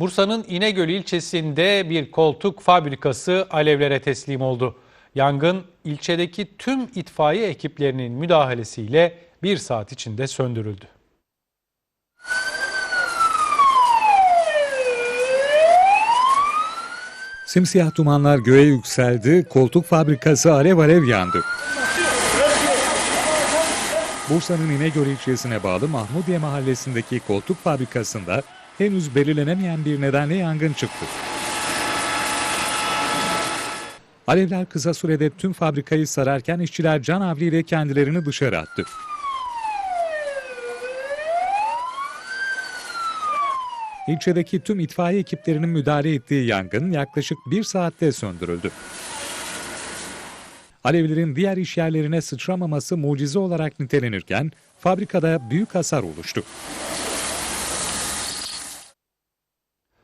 Bursa'nın İnegöl ilçesinde bir koltuk fabrikası alevlere teslim oldu. Yangın ilçedeki tüm itfaiye ekiplerinin müdahalesiyle bir saat içinde söndürüldü. Simsiyah dumanlar göğe yükseldi, koltuk fabrikası alev alev yandı. Bursa'nın İnegöl ilçesine bağlı Mahmudiye mahallesindeki koltuk fabrikasında henüz belirlenemeyen bir nedenle yangın çıktı. Alevler kısa sürede tüm fabrikayı sararken işçiler can havliyle kendilerini dışarı attı. İlçedeki tüm itfaiye ekiplerinin müdahale ettiği yangın yaklaşık bir saatte söndürüldü. Alevlerin diğer işyerlerine sıçramaması mucize olarak nitelenirken fabrikada büyük hasar oluştu.